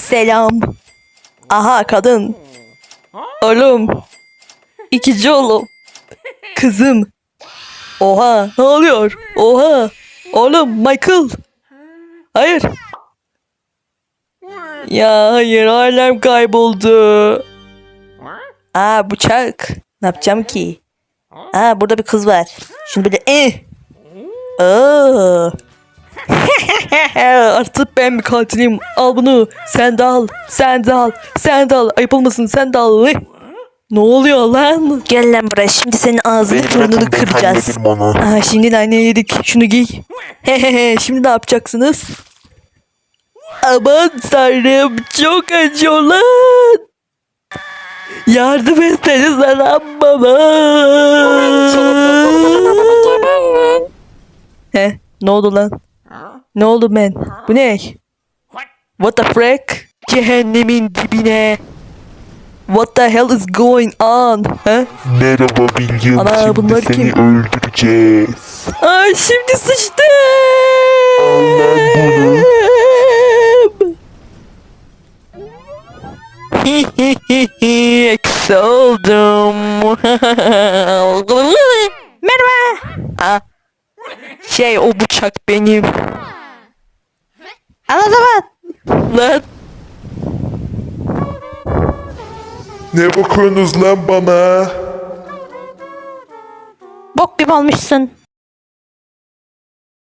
Selam. Aha kadın. Oğlum. İkinci oğlum. Kızım. Oha ne oluyor? Oha. Oğlum Michael. Hayır. Ya hayır ailem kayboldu. Aa bıçak. Ne yapacağım ki? Aa burada bir kız var. Şimdi böyle eh. Aa. Artık ben bir katilim. Al bunu. Sen de al. Sen de al. Sen de al. Ayıp olmasın sen de al. Eh. Ne oluyor lan? Gel lan buraya. Şimdi senin ağzını burnunu kıracağız. onu. Aa, şimdi nane yedik. Şunu giy. Hehehe. Şimdi ne yapacaksınız? Aman tanrım çok acıyor lan. Yardım etseniz lan bana. He ne oldu lan? Ne oldu ben? Bu ne? What the frick? Cehennemin dibine. What the hell is going on? He? Merhaba William. Ana, Şimdi bunlar seni kim? öldüreceğiz. Ay şimdi sıçtım. Eksi oldum. Merhaba. Ha. Şey o bıçak benim. Al o zaman. Lan. Ne bakıyorsunuz lan bana? Bok gibi olmuşsun.